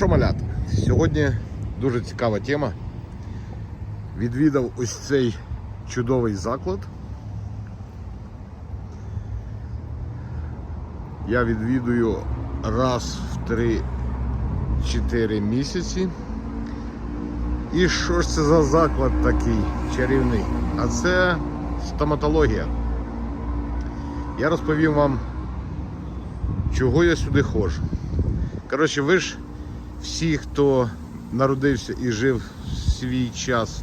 що, малята? Сьогодні дуже цікава тема. Відвідав ось цей чудовий заклад. Я відвідую раз в 3-4 місяці. І що ж це за заклад такий чарівний? А це стоматологія. Я розповім вам, чого я сюди ходжу. Коротше, ви ж всі, хто народився і жив свій час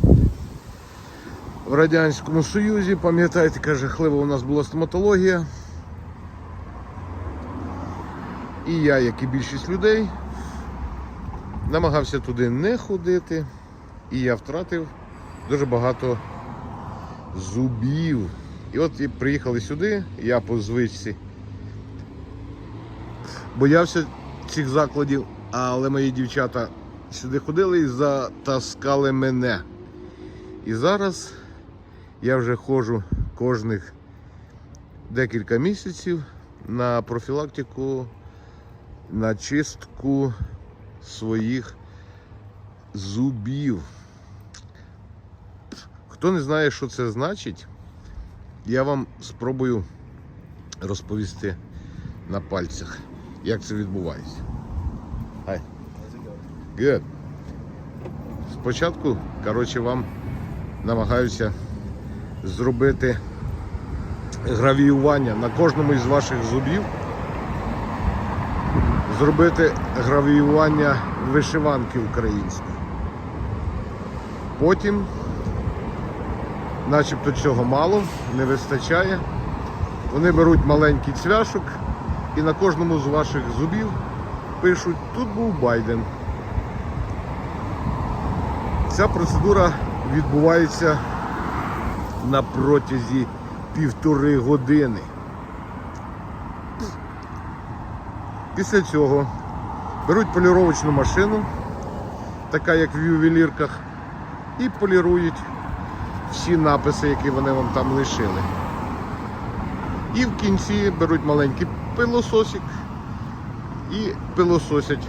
в Радянському Союзі, пам'ятаєте, яка жахлива у нас була стоматологія. І я, як і більшість людей, намагався туди не ходити, і я втратив дуже багато зубів. І от приїхали сюди, я по звичці боявся цих закладів, але мої дівчата сюди ходили і затаскали мене. І зараз я вже ходжу кожних декілька місяців на профілактику, на чистку своїх зубів. Хто не знає, що це значить, я вам спробую розповісти на пальцях, як це відбувається. Hi. Good. Спочатку, коротше, вам намагаюся зробити гравіювання на кожному із ваших зубів. Зробити гравіювання вишиванки української. Потім, начебто цього мало, не вистачає. Вони беруть маленький цвяшок і на кожному з ваших зубів пишуть, тут був Байден. Ця процедура відбувається на протязі півтори години. Після цього беруть поліровочну машину, така як в ювелірках, і полірують всі написи, які вони вам там лишили. І в кінці беруть маленький пилососик і пилососять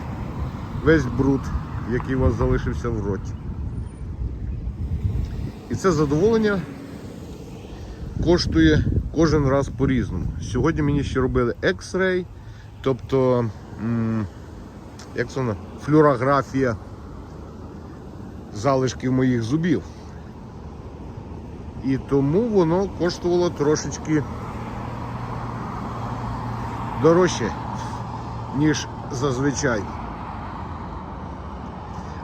весь бруд, який у вас залишився в роті. І це задоволення коштує кожен раз по-різному. Сьогодні мені ще робили X-ray, тобто як це вона, флюорографія залишків моїх зубів. І тому воно коштувало трошечки дорожче, ніж зазвичай.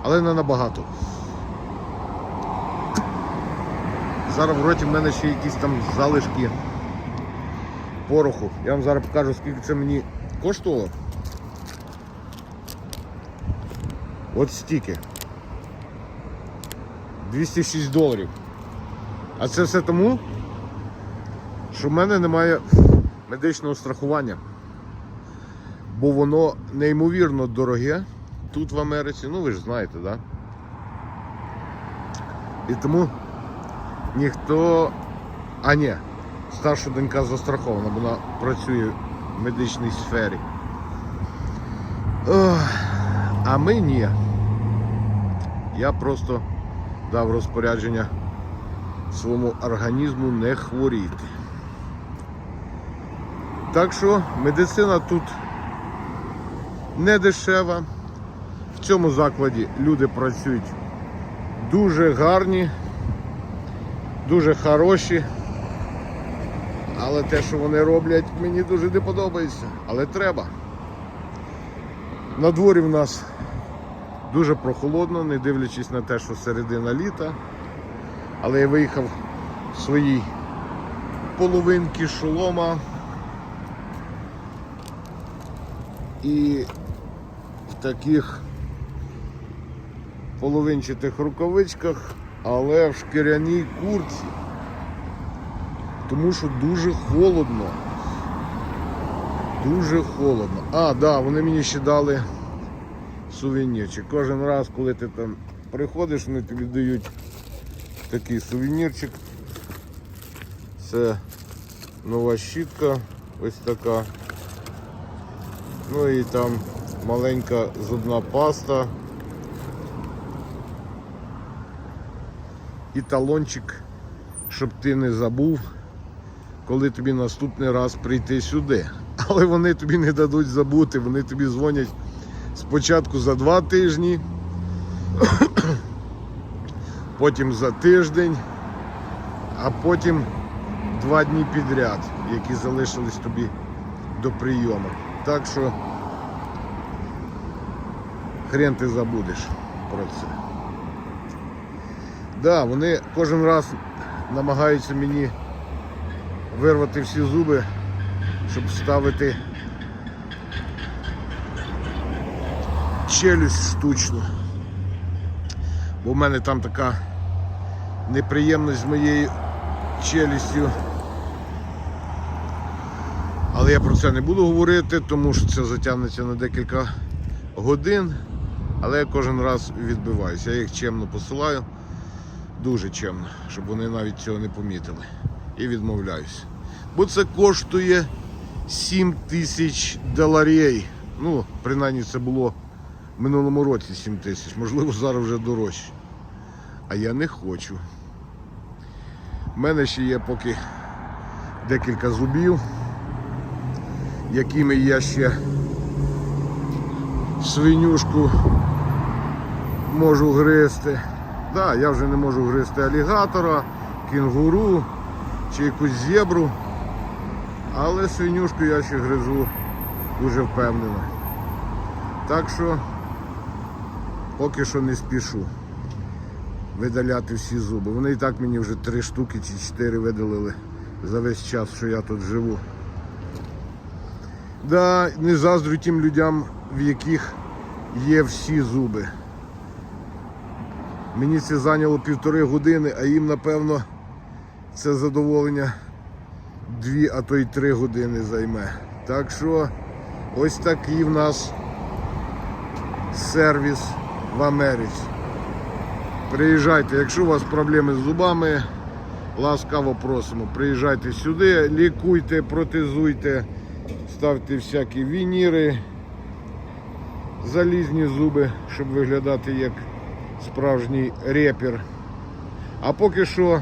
Але не набагато. Зараз в роті в мене ще якісь там залишки пороху. Я вам зараз покажу, скільки це мені коштувало. От стільки. 206 доларів. А це все тому, що в мене немає медичного страхування. Бо воно неймовірно дороге тут в Америці, ну ви ж знаєте? Да? І тому ніхто. А ні, старша донька застрахована, вона працює в медичній сфері. Ох, а ми ні. Я просто дав розпорядження своєму організму не хворіти. Так що медицина тут не дешева. В цьому закладі люди працюють дуже гарні, дуже хороші. Але те, що вони роблять, мені дуже не подобається. Але треба. На дворі в нас дуже прохолодно, не дивлячись на те, що середина літа. Але я виїхав в своїй половинки шолома. І таких половинчатих рукавичках, але в шкіряній курці. Тому що дуже холодно. Дуже холодно. А, да, вони мені ще дали сувенірчик. Кожен раз, коли ти там приходиш, вони тобі дають такий сувенірчик. Це нова щітка, ось така. Ну і там маленька зубна паста. І талончик, щоб ти не забув, коли тобі наступний раз прийти сюди. Але вони тобі не дадуть забути, вони тобі дзвонять спочатку за два тижні, потім за тиждень, а потім два дні підряд, які залишились тобі до прийому. Так що хрен ти забудеш про це. Да, вони кожен раз намагаються мені вирвати всі зуби, щоб вставити челюсть штучну. Бо в мене там така неприємність з моєю челюстю. Але я про це не буду говорити, тому що це затягнеться на декілька годин. Але я кожен раз відбиваюся. Я їх чемно посилаю, дуже чемно, щоб вони навіть цього не помітили. І відмовляюсь. Бо це коштує 7 тисяч доларів. Ну, принаймні це було в минулому році 7 тисяч, можливо, зараз вже дорожче. А я не хочу. У мене ще є поки декілька зубів, якими я ще свинюшку можу гризти. Да, я вже не можу гризти алігатора, кінгуру чи якусь зебру. Але свинюшку я ще гризу дуже впевнено. Так що поки що не спішу видаляти всі зуби. Вони і так мені вже три штуки чи чотири видалили за весь час, що я тут живу. Да, не заздрю тим людям, в яких є всі зуби. Мені це зайняло півтори години, а їм, напевно, це задоволення дві, а то й три години займе. Так що ось такий в нас сервіс в Америці. Приїжджайте, якщо у вас проблеми з зубами, ласкаво просимо. Приїжджайте сюди, лікуйте, протезуйте, ставте всякі вініри, залізні зуби, щоб виглядати як справжній репер. А поки що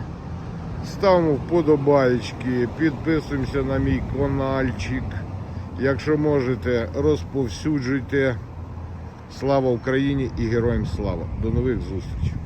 ставимо вподобайки, підписуємося на мій каналчик. Якщо можете, розповсюджуйте. Слава Україні і героям слава. До нових зустрічей.